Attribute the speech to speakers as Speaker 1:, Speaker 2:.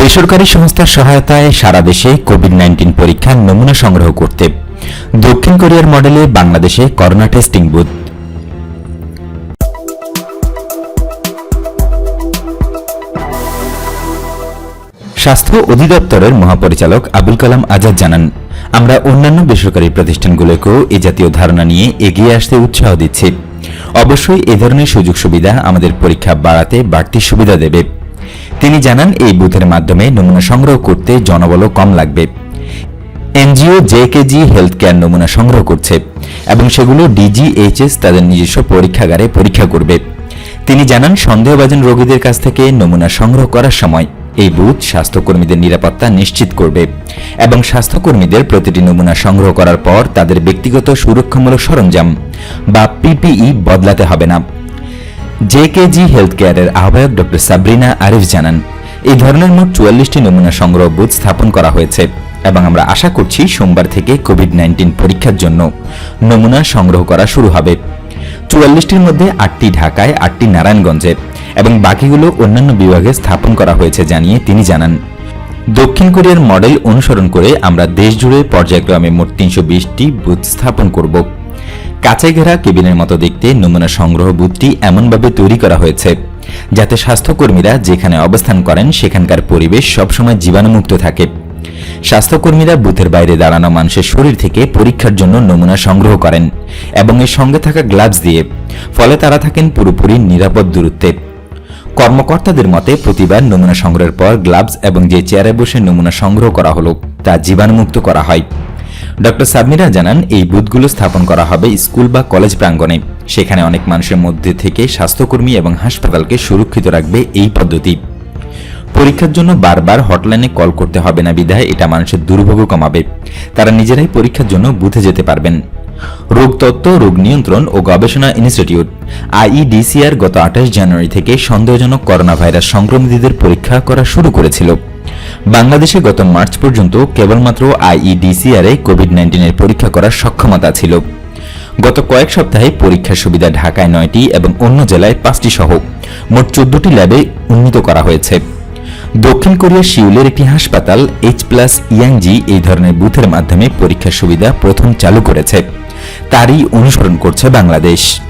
Speaker 1: বেসরকারি সংস্থার সহায়তায় সারা দেশে কোভিড নাইন্টিন পরীক্ষার নমুনা সংগ্রহ করতে দক্ষিণ কোরিয়ার মডেলে বাংলাদেশে করোনা টেস্টিং বুথ। স্বাস্থ্য অধিদপ্তরের মহাপরিচালক আবুল কালাম আজাদ জানান, আমরা অন্যান্য বেসরকারি প্রতিষ্ঠানগুলোকেও এ জাতীয় ধারণা নিয়ে এগিয়ে আসতে উৎসাহ দিচ্ছি। অবশ্যই এ ধরনের সুযোগ সুবিধা আমাদের পরীক্ষা বাড়াতে বাড়তি সুবিধা দেবে। তিনি জানান, এই বুথের মাধ্যমে নমুনা সংগ্রহ করতে জনবলও কম লাগবে। এনজিও জেকেজি হেলথ কেয়ার নমুনা সংগ্রহ করছে এবং সেগুলো ডিজিএইচএস তাদের নিজস্ব পরীক্ষাগারে পরীক্ষা করবে। তিনি জানান, সন্দেহভাজন রোগীদের কাছ থেকে নমুনা সংগ্রহ করার সময় এই বুথ স্বাস্থ্যকর্মীদের নিরাপত্তা নিশ্চিত করবে এবং স্বাস্থ্যকর্মীদের প্রতিটি নমুনা সংগ্রহ করার পর তাদের ব্যক্তিগত সুরক্ষামূলক সরঞ্জাম বা পিপিই বদলাতে হবে না। জেকেজি হেলথ কেয়ারের আহ্বায়ক ডক্টর সাবরিনা আরিফ জানান, এই ধরনের মোট চুয়াল্লিশটি নমুনা সংগ্রহ বুথ স্থাপন করা হয়েছে এবং আমরা আশা করছি সোমবার থেকে কোভিড নাইন্টিন পরীক্ষার জন্য নমুনা সংগ্রহ করা শুরু হবে। চুয়াল্লিশটির মধ্যে আটটি ঢাকায়, আটটি নারায়ণগঞ্জে এবং বাকিগুলো অন্যান্য বিভাগে স্থাপন করা হয়েছে জানিয়ে তিনি জানান। দক্ষিণ কোরিয়ার মডেল অনুসরণ করে আমরা দেশজুড়ে পর্যায়ক্রমে মোট তিনশো বিশটি বুথ স্থাপন করব। কাছে ঘেরা কেবিনের মতো দেখতে নমুনা সংগ্রহ বুথটি এমনভাবে তৈরি করা হয়েছে, যাতে স্বাস্থ্যকর্মীরা যেখানে অবস্থান করেন সেখানকার পরিবেশ সবসময় জীবাণুমুক্ত থাকে। স্বাস্থ্যকর্মীরা বুথের বাইরে দাঁড়ানো মানুষের শরীর থেকে পরীক্ষার জন্য নমুনা সংগ্রহ করেন এবং এর সঙ্গে থাকা গ্লাভস দিয়ে, ফলে তারা থাকেন পুরোপুরি নিরাপদ দূরত্বে। কর্মকর্তাদের মতে, প্রতিবার নমুনা সংগ্রহের পর গ্লাভস এবং যে চেয়ারে বসে নমুনা সংগ্রহ করা হলো, তা জীবাণুমুক্ত করা হয়। ডক্টর সাবমিরা জানান, এই বুথগুলো স্থাপন করা হবে স্কুল বা কলেজ প্রাঙ্গণে। সেখানে অনেক মানুষের মধ্যে থেকে স্বাস্থ্যকর্মী এবং হাসপাতালকে সুরক্ষিত রাখবে এই পদ্ধতি। পরীক্ষার জন্য বারবার হটলাইনে কল করতে হবে না বিধায় এটা মানুষের দুর্ভোগও কমাবে। তারা নিজেরাই পরীক্ষার জন্য বুথে যেতে পারবেন। রোগতত্ত্ব রোগ নিয়ন্ত্রণ ও গবেষণা ইনস্টিটিউট, আইইডিসিআর গত আঠাশ জানুয়ারি থেকে সন্দেহজনক করোনা ভাইরাস সংক্রমিতদের পরীক্ষা করা শুরু করেছিল। বাংলাদেশে গত মার্চ পর্যন্ত কেবলমাত্র আইইডিসিআর কোভিড নাইন্টিনের পরীক্ষা করার সক্ষমতা ছিল। গত কয়েক সপ্তাহে পরীক্ষার সুবিধা ঢাকায় নয়টি এবং অন্য জেলায় পাঁচটি সহ। মোট চোদ্দটি ল্যাবে উন্নীত করা হয়েছে। দক্ষিণ কোরিয়ার সিউলের একটি হাসপাতাল এইচ প্লাস ইয়াংজি এই ধরনের বুথের মাধ্যমে পরীক্ষার সুবিধা প্রথম চালু করেছে। তারই অনুসরণ করছে বাংলাদেশ।